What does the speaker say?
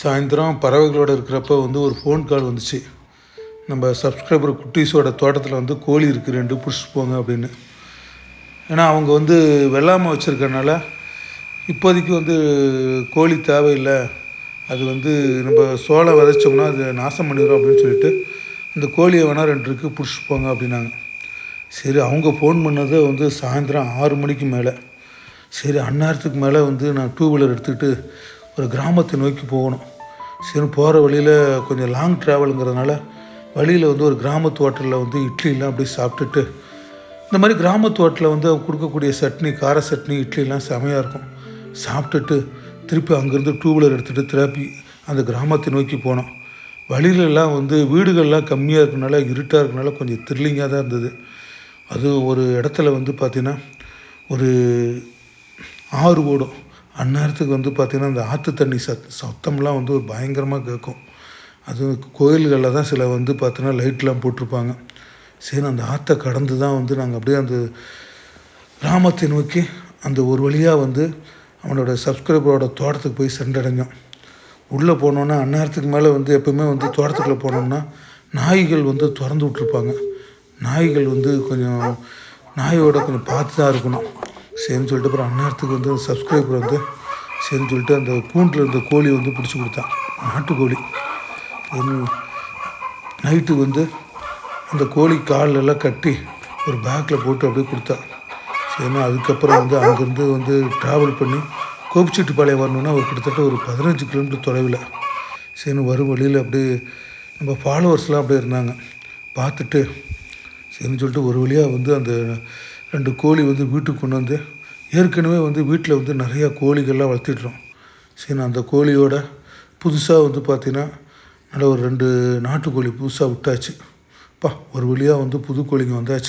சாயந்தரம் பறவைகளோடு இருக்கிறப்ப வந்து ஒரு ஃபோன் கால் வந்துச்சு. நம்ம சப்ஸ்கிரைபர் குட்டீஸோட தோட்டத்தில் வந்து கோழி இருக்குது ரெண்டு பிடிச்சிட்டு போங்க அப்படின்னு. ஏன்னா அவங்க வந்து வெள்ளாமை வச்சுருக்கறனால இப்போதைக்கு வந்து கோழி தேவையில்லை. அது வந்து நம்ம சோளம் விதைச்சோம்னா அது நாசம் பண்ணிடும் அப்படின்னு சொல்லிட்டு அந்த கோழியை வேணால் ரெண்டு இருக்குது பிடிச்சிட்டு போங்க அப்படின்னாங்க. சரி அவங்க ஃபோன் பண்ணதை வந்து சாயந்தரம் ஆறு மணிக்கு மேலே. சரி அந்நேரத்துக்கு மேலே வந்து நான் டூ வீலர் எடுத்துக்கிட்டு ஒரு கிராமத்தை நோக்கி போகணும். சரி போகிற வழியில் கொஞ்சம் லாங் ட்ராவலுங்கிறதுனால வழியில் வந்து ஒரு கிராமத்து ஹோட்டலில் வந்து இட்லிலாம் அப்படியே சாப்பிட்டுட்டு இந்த மாதிரி கிராமத்து ஹோட்டலில் வந்து அவங்க கொடுக்கக்கூடிய சட்னி கார சட்னி இட்லிலாம் செமையாக இருக்கும். சாப்பிட்டுட்டு திருப்பி அங்கேருந்து டூ வீலர் எடுத்துகிட்டு திருப்பி அந்த கிராமத்தை நோக்கி போனோம். வழியிலலாம் வந்து வீடுகள்லாம் கம்மியாக இருக்கனால இருட்டாக இருக்கனால கொஞ்சம் த்ரில்லிங்காக தான் இருந்தது. அது ஒரு இடத்துல வந்து பார்த்திங்கன்னா ஒரு ஆறு ஓடும். அந்நேரத்துக்கு வந்து பார்த்திங்கன்னா அந்த ஆற்று தண்ணி சத் சத்தம்லாம் வந்து ஒரு பயங்கரமாக கேட்கும் அது கோயில்களில் தான் சில வந்து பார்த்தீங்கன்னா லைட்லாம் போட்டிருப்பாங்க. சரி அந்த ஆற்றை கடந்து தான் வந்து நாங்கள் அப்படியே அந்த கிராமத்தை நோக்கி அந்த ஒரு வழியாக வந்து அவனோட சப்ஸ்கிரைபரோட தோட்டத்துக்கு போய் சென்றடைஞ்சோம். உள்ளே போனோன்னா அந்நேரத்துக்கு மேலே வந்து எப்போவுமே வந்து தோட்டத்துக்குள்ளே போனோம்னா நாய்கள் வந்து திறந்து விட்ருப்பாங்க நாய்கள் வந்து கொஞ்சம் நாயோட கொஞ்சம் பார்த்து தான் இருக்கணும். சரின்னு சொல்லிட்டு அப்புறம் அந்நேரத்துக்கு வந்து சப்ஸ்கிரைபர் வந்து சரின்னு சொல்லிட்டு அந்த கூண்டில் இருந்த கோழி வந்து பிடிச்சி கொடுத்தான் நாட்டுக்கோழி நைட்டு வந்து அந்த கோழி காலெல்லாம் கட்டி ஒரு பேக்கில் போட்டு அப்படியே கொடுத்தா. ஏன்னா அதுக்கப்புறம் வந்து அங்கேருந்து வந்து ட்ராவல் பண்ணி கோபிச்செட்டிப்பாளையம் வரணுன்னா ஒரு கிட்டத்தட்ட ஒரு பதினஞ்சு கிலோமீட்டர் தொலைவில். சரின்னு வரும் வழியில் அப்படியே நம்ம ஃபாலோவர்ஸ்லாம் அப்படியே இருந்தாங்க. பார்த்துட்டு சரின்னு சொல்லிட்டு ஒரு வழியாக வந்து அந்த ரெண்டு கோழி வந்து வீட்டுக்கு கொண்டு வந்து ஏற்கனவே வந்து வீட்டில் வந்து நிறையா கோழிகள்லாம் வளர்த்திட்றோம் சரி அந்த கோழியோட புதுசாக வந்து பார்த்திங்கன்னா நல்ல ஒரு ரெண்டு நாட்டுக்கோழி புதுசாக விட்டாச்சு. அப்பா ஒரு வழியாக வந்து புது கோழிங்க வந்தாச்சு.